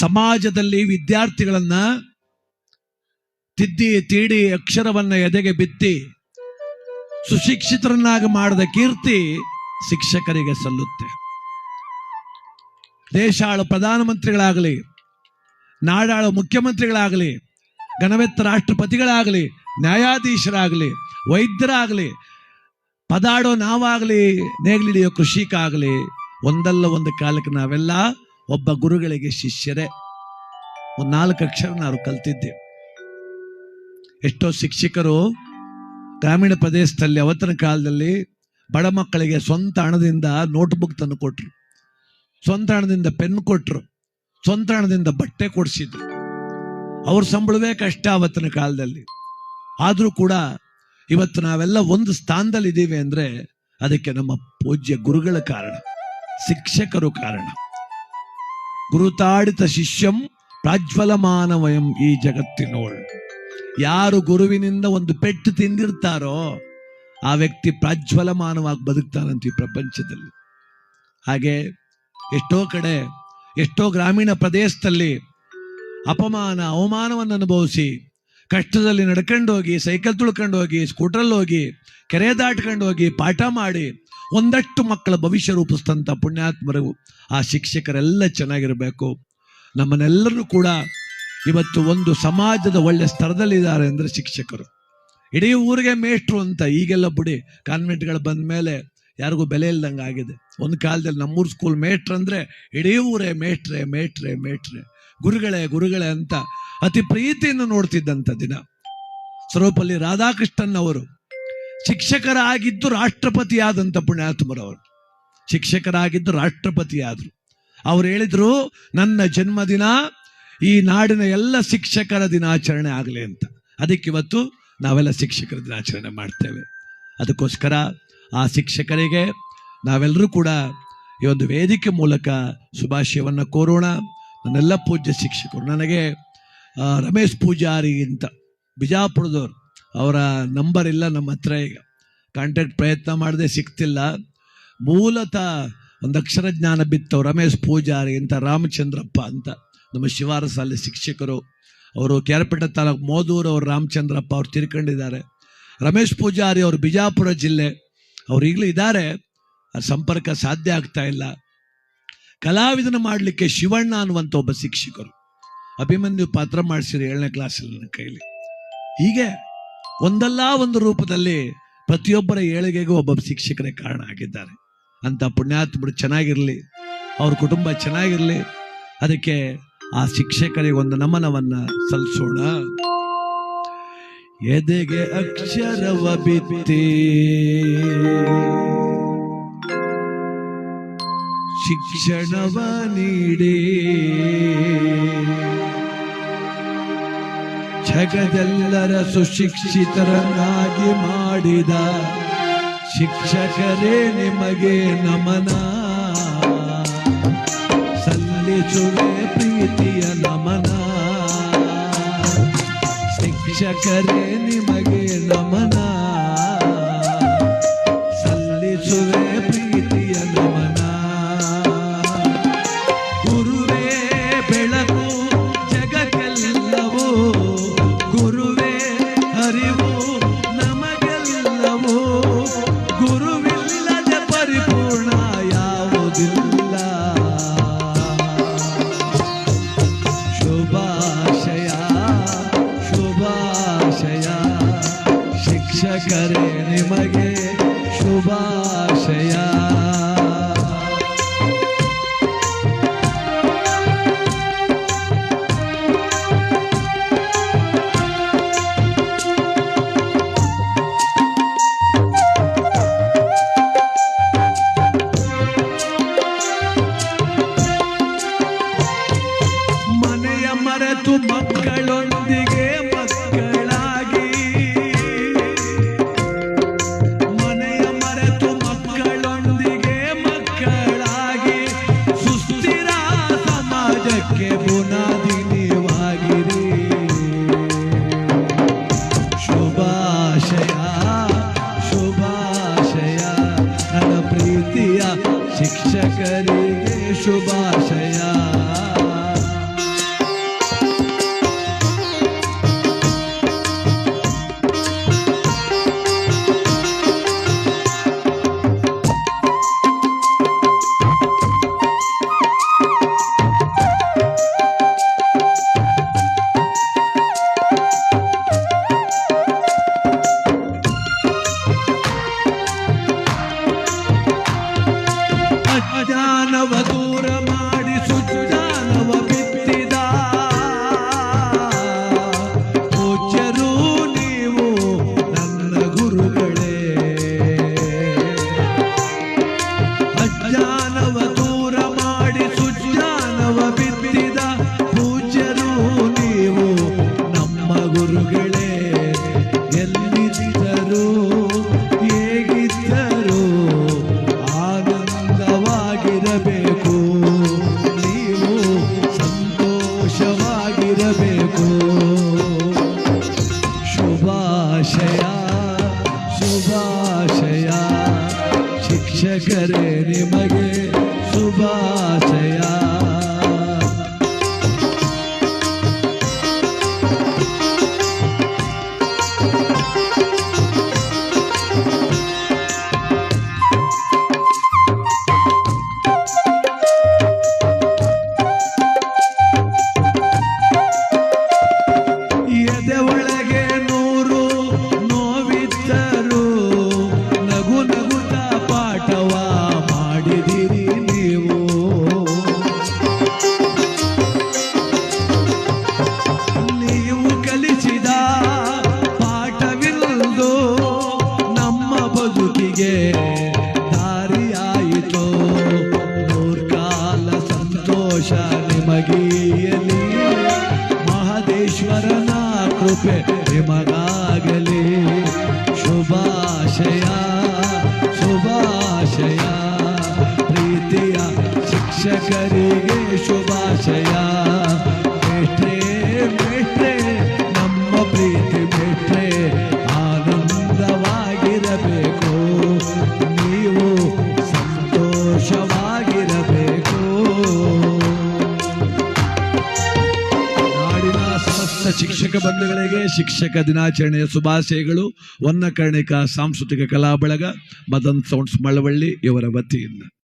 ಸಮಾಜದಲ್ಲಿ ವಿದ್ಯಾರ್ಥಿಗಳನ್ನ ತಿದ್ದಿ, ತೀಡಿ, ಅಕ್ಷರವನ್ನ ಎದೆಗೆ ಬಿತ್ತಿ, ಸುಶಿಕ್ಷಿತರನ್ನಾಗಿ ಮಾಡಿದ ಕೀರ್ತಿ ಶಿಕ್ಷಕರಿಗೆ ಸಲ್ಲುತ್ತೆ. ದೇಶಾಳು ಪ್ರಧಾನಮಂತ್ರಿಗಳಾಗಲಿ, ನಾಡಾಳು ಮುಖ್ಯಮಂತ್ರಿಗಳಾಗಲಿ ಗಣವೆತ್ತ ರಾಷ್ಟ್ರಪತಿಗಳಾಗಲಿ, ನ್ಯಾಯಾಧೀಶರಾಗಲಿ, ವೈದ್ಯರಾಗಲಿ, ಪದಾಡೋ ನಾವಾಗಲಿ, ನೇಗ್ಲಿಡಿಯೋ ಕೃಷಿಕಾಗಲಿ, ಒಂದಲ್ಲ ಒಂದು ಕಾಲಕ್ಕೆ ನಾವೆಲ್ಲ ಒಬ್ಬ ಗುರುಗಳಿಗೆ ಶಿಷ್ಯರೇ. ಒಂದು ನಾಲ್ಕು ಅಕ್ಷರ ನಾವು ಕಲ್ತಿದ್ದೇವೆ ಎಷ್ಟೋ ಶಿಕ್ಷಕರು ಗ್ರಾಮೀಣ ಪ್ರದೇಶದಲ್ಲಿ, ಅವತ್ತಿನ ಕಾಲದಲ್ಲಿ ಬಡ ಮಕ್ಕಳಿಗೆ ಸ್ವಂತ ಹಣದಿಂದ ನೋಟ್ಬುಕ್ ತಂದು ಕೊಟ್ರು. ಸ್ವಂತ ಹಣದಿಂದ ಪೆನ್ ಕೊಟ್ರು. ಸ್ವಂತ ಹಣದಿಂದ ಬಟ್ಟೆ ಕೊಡಿಸಿದ್ರು. ಅವ್ರ ಸಂಬಳವೇ ಕಷ್ಟ ಅವತ್ತಿನ ಕಾಲದಲ್ಲಿ. ಆದರೂ ಕೂಡ ಇವತ್ತು ನಾವೆಲ್ಲ ಒಂದು ಸ್ಥಾನದಲ್ಲಿ ಇದ್ದೀವಿ ಅಂದ್ರೆ ಅದಕ್ಕೆ ನಮ್ಮ ಪೂಜ್ಯ ಗುರುಗಳ ಕಾರಣ, ಶಿಕ್ಷಕರು ಕಾರಣ. ಗುರುತಾಡಿತ ಶಿಷ್ಯಂ ಪ್ರಾಜ್ವಲಮಾನವಯಂ ಈ ಜಗತ್ತಿನೋಳ್. ಯಾರು ಗುರುವಿನಿಂದ ಒಂದು ಪೆಟ್ಟು ತಿಂದಿರ್ತಾರೋ ಆ ವ್ಯಕ್ತಿ ಪ್ರಾಜ್ವಲಮಾನವಾಗಿ ಬದುಕ್ತಾನಂತ ಈ ಪ್ರಪಂಚದಲ್ಲಿ. ಹಾಗೆ ಎಷ್ಟೋ ಕಡೆ, ಎಷ್ಟೋ ಗ್ರಾಮೀಣ ಪ್ರದೇಶದಲ್ಲಿ ಅಪಮಾನ ಅವಮಾನವನ್ನು ಅನುಭವಿಸಿ ಕಷ್ಟದಲ್ಲಿ ನಡ್ಕೊಂಡು ಹೋಗಿ ಸೈಕಲ್ ತುಳ್ಕೊಂಡು ಹೋಗಿ ಸ್ಕೂಟ್ರಲ್ಲಿ ಹೋಗಿ, ಕೆರೆ ದಾಟ್ಕೊಂಡು ಹೋಗಿ, ಪಾಠ ಮಾಡಿ, ಒಂದಷ್ಟು ಮಕ್ಕಳ ಭವಿಷ್ಯ ರೂಪಿಸಿದಂಥ ಪುಣ್ಯಾತ್ಮರು, ಆ ಶಿಕ್ಷಕರೆಲ್ಲ ಚೆನ್ನಾಗಿರಬೇಕು. ನಮ್ಮನ್ನೆಲ್ಲರೂ ಕೂಡ ಇವತ್ತು ಒಂದು ಸಮಾಜದ ಒಳ್ಳೆ ಸ್ಥಳದಲ್ಲಿದ್ದಾರೆ ಅಂದರೆ ಶಿಕ್ಷಕರು. ಇಡೀ ಊರಿಗೆ ಮೇಷ್ಟ್ರು ಅಂತ ಈಗೆಲ್ಲ ಬಿಡಿ ಕಾನ್ವೆಂಟ್ಗಳು ಬಂದ ಮೇಲೆ ಯಾರಿಗೂ ಬೆಲೆ ಇಲ್ದಂಗೆ ಆಗಿದೆ. ಒಂದು ಕಾಲದಲ್ಲಿ ನಮ್ಮೂರು ಸ್ಕೂಲ್ ಮೇಟ್ರ್ ಅಂದರೆ ಇಡೀ ಊರೇ ಮೇಟ್ರೆ ಮೇಟ್ರೆ ಮೇಟ್ರೆ ಗುರುಗಳೇ ಗುರುಗಳೇ ಅಂತ ಅತಿ ಪ್ರೀತಿಯನ್ನು ನೋಡ್ತಿದ್ದಂಥ ದಿನ. ಸರ್ವಪಲ್ಲಿ ರಾಧಾಕೃಷ್ಣನ್ ಅವರು ಶಿಕ್ಷಕರಾಗಿದ್ದು ರಾಷ್ಟ್ರಪತಿಯಾದಂಥ ಪುಣ್ಯಾತ್ಮರವರು. ಶಿಕ್ಷಕರಾಗಿದ್ದು ರಾಷ್ಟ್ರಪತಿಯಾದರು. ಅವರು ಹೇಳಿದರು, ನನ್ನ ಜನ್ಮದಿನ, ಈ ನಾಡಿನ ಎಲ್ಲ ಶಿಕ್ಷಕರ ದಿನಾಚರಣೆ ಆಗಲಿ ಅಂತ. ಅದಕ್ಕೆ ಇವತ್ತು ನಾವೆಲ್ಲ ಶಿಕ್ಷಕರ ದಿನಾಚರಣೆ ಮಾಡ್ತೇವೆ. ಅದಕ್ಕೋಸ್ಕರ ಆ ಶಿಕ್ಷಕರಿಗೆ ನಾವೆಲ್ಲರೂ ಕೂಡ ಈ ಒಂದು ವೇದಿಕೆ ಮೂಲಕ ಶುಭಾಶಯವನ್ನು ಕೋರೋಣ. ನನ್ನೆಲ್ಲ ಪೂಜ್ಯ ಶಿಕ್ಷಕರು. ನನಗೆ ರಮೇಶ್ ಪೂಜಾರಿ ಅಂತ. ಬಿಜಾಪುರದವ್ರು. ಅವರ ನಂಬರ್ ಇಲ್ಲ ನಮ್ಮ ಹತ್ರ ಈಗ. ಕಾಂಟ್ಯಾಕ್ಟ್ ಪ್ರಯತ್ನ ಮಾಡದೆ ಸಿಗ್ತಿಲ್ಲ ಮೂಲತಃ ಒಂದು ಅಕ್ಷರ ಜ್ಞಾನ ಬಿತ್ತವು ರಮೇಶ್ ಪೂಜಾರಿ ಅಂತ, ರಾಮಚಂದ್ರಪ್ಪ ಅಂತ. ನಮ್ಮ ಶಿವಾರಸಲ್ಲಿ ಶಿಕ್ಷಕರು. ಅವರು ಕೇರಪೇಟೆ ತಾಲೂಕು ಮೋದೂರು ಅವರು ರಾಮಚಂದ್ರಪ್ಪ ಅವ್ರು ತಿರ್ಕೊಂಡಿದ್ದಾರೆ. ರಮೇಶ್ ಪೂಜಾರಿ ಅವರು ಬಿಜಾಪುರ ಜಿಲ್ಲೆ. ಅವ್ರು ಈಗಲೂ ಇದ್ದಾರೆ. ಸಂಪರ್ಕ ಸಾಧ್ಯ ಆಗ್ತಾ ಇಲ್ಲ. ಕಲಾವಿದನ ಮಾಡಲಿಕ್ಕೆ ಶಿವಣ್ಣ ಅನ್ನುವಂಥ ಒಬ್ಬ ಶಿಕ್ಷಕರು. ಅಭಿಮನ್ಯು ಪಾತ್ರ ಮಾಡಿಸಿರಿ ಏಳನೇ ಕ್ಲಾಸಲ್ಲಿ ನನ್ನ ಕೈಲಿ. ಹೀಗೆ ಒಂದಲ್ಲ ಒಂದು ರೂಪದಲ್ಲಿ ಪ್ರತಿಯೊಬ್ಬರ ಏಳಿಗೆಗೂ ಒಬ್ಬ ಶಿಕ್ಷಕರೇ ಕಾರಣ ಆಗಿದ್ದಾರೆ. ಅಂತ ಪುಣ್ಯಾತ್ಮರು ಚೆನ್ನಾಗಿರಲಿ, ಅವ್ರ ಕುಟುಂಬ ಚೆನ್ನಾಗಿರಲಿ, ಅದಕ್ಕೆ ಆ ಶಿಕ್ಷಕರಿಗೆ ಒಂದು ನಮನವನ್ನ ಸಲ್ಲಿಸೋಣ. ಎದೆಗೆ ಅಕ್ಷರವ ಬಿತ್ತಿ? ಶಿಕ್ಷಣವ ನೀಡೇ ಜಗದೆಲ್ಲರ ಸುಶಿಕ್ಷಿತರನ್ನಾಗಿ ಮಾಡಿದ ಶಿಕ್ಷಕರೇ ನಿಮಗೆ ನಮನ. ಸಲ್ಲಿಸುವೆ ಪ್ರೀತಿಯ ನಮನ. ಶಿಕ್ಷಕರೇ ನಿಮಗೆ ಶಿಕ್ಷಕರೇ ನಿಮಗೆ ಪ್ರೀತಿಯ ನಿಮಗೀಯಲಿ ಮಹದೇಶ್ವರನ ಕೃಪೆ ನಿಮಗಾಗಲಿ ಶುಭಾಶಯ ಶುಭಾಶಯ ಪ್ರೀತಿಯ ಶಿಕ್ಷಕರಿಗೆ ಶುಭಾಶಯ ಶಿಕ್ಷಕ ಬಂಧುಗಳಿಗೆ ಶಿಕ್ಷಕ ದಿನಾಚರಣೆಯ ಶುಭಾಶಯಗಳು. ವನ್ನಕರ್ಣಿಕ ಸಾಂಸ್ಕೃತಿಕ ಕಲಾ ಬಳಗ ಮದನ್ ಸೌಂಡ್ಸ್ ಮಳವಳ್ಳಿ ಇವರ ವತಿಯಿಂದ.